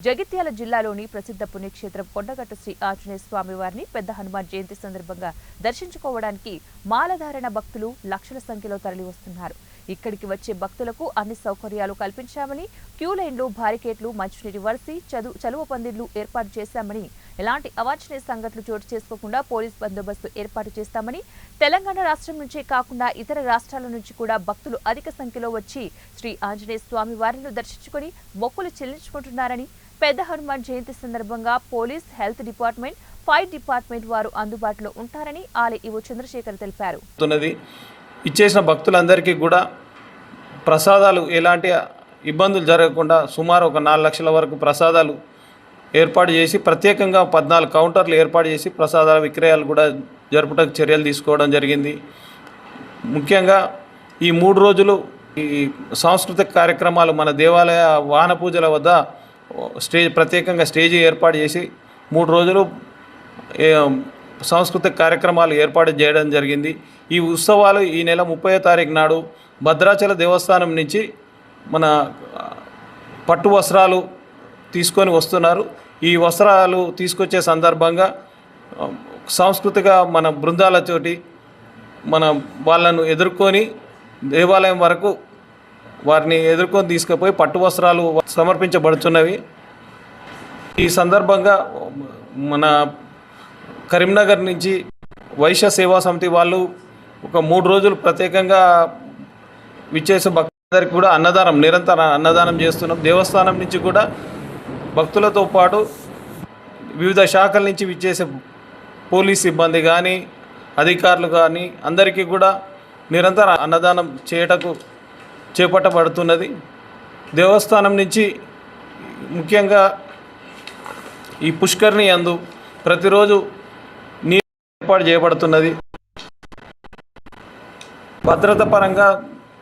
జగిత్యాల జిల్లాలోని ప్రసిద్ధ పుణ్యక్షేత్రం కొండగట్టు శ్రీ ఆంజనేయ స్వామి వారిని పెద్ద హనుమాన్ జయంతి సందర్భంగా దర్శించుకోవడానికి మాలధారణ భక్తులు లక్షల సంఖ్యలో తరలివస్తున్నారు. ఇక్కడికి వచ్చే భక్తులకు అన్ని సౌకర్యాలు కల్పించామని క్యూ లైన్లు బారికేట్లు మంచినీటి వరిసి చదువు చలువ పందిళ్ళు ఏర్పాటు చేశామని ఎలాంటి అవాంఛనీయ సంఘటనలు చోటు చేసుకోకుండా పోలీస్ బందోబస్తు ఏర్పాటు చేస్తామని తెలంగాణ రాష్ట్రం నుంచే కాకుండా ఇతర రాష్ట్రాల నుంచి కూడా భక్తులు అధిక సంఖ్యలో వచ్చి శ్రీ ఆంజనేయ స్వామి వారిని దర్శించుకొని మొక్కులు చెల్లించుకుంటున్నారని పెద్ద హనుమాన్ జయంతి సందర్భంగా police health department fire department వారు అందుబాటులో ఉంటారని ఆలయ ఇవో చంద్రశేఖర్ తెలిపారు. ఇచ్చేసిన భక్తులందరికీ కూడా ప్రసాదాలు ఎలాంటి ఇబ్బందులు జరగకుండా సుమారు ఒక నాలుగు లక్షల వరకు ప్రసాదాలు ఏర్పాటు చేసి ప్రత్యేకంగా పద్నాలుగు కౌంటర్లు ఏర్పాటు చేసి ప్రసాదాల విక్రయాలు కూడా జరుపుటకు చర్యలు తీసుకోవడం జరిగింది. ముఖ్యంగా ఈ మూడు రోజులు ఈ సాంస్కృతిక కార్యక్రమాలు మన దేవాలయ వాహన పూజల వద్ద స్టేజ్ ప్రత్యేకంగా స్టేజ్ ఏర్పాటు చేసి మూడు రోజులు సాంస్కృతిక కార్యక్రమాలు ఏర్పాటు చేయడం జరిగింది. ఈ ఉత్సవాలు ఈ నెల ముప్పై తారీఖు నాడు భద్రాచల దేవస్థానం నుంచి మన పట్టు వస్త్రాలు తీసుకొని వస్తున్నారు. ఈ వస్త్రాలు తీసుకొచ్చే సందర్భంగా సాంస్కృతిక మన బృందాలతోటి మన వాళ్ళను ఎదుర్కొని దేవాలయం వరకు వారిని ఎదుర్కొని తీసుకుపోయి పట్టు వస్త్రాలు సమర్పించబడుతున్నవి. ఈ సందర్భంగా మన కరీంనగర్ నుంచి వైశ్య సేవా సమితి వాళ్ళు ఒక మూడు రోజులు ప్రత్యేకంగా విచ్చేసే భక్తులందరికీ కూడా అన్నదానం నిరంతర అన్నదానం చేస్తున్నాం. దేవస్థానం నుంచి కూడా భక్తులతో పాటు వివిధ శాఖల నుంచి విచ్చేసే పోలీస్ సిబ్బంది కానీ అధికారులు కానీ అందరికీ కూడా నిరంతర అన్నదానం చేయటకు చేపట్టబడుతున్నది. దేవస్థానం నుంచి ముఖ్యంగా ఈ పుష్కరిణి అందు ప్రతిరోజు ఏర్పాటు చేయబడుతున్నది. భద్రత పరంగా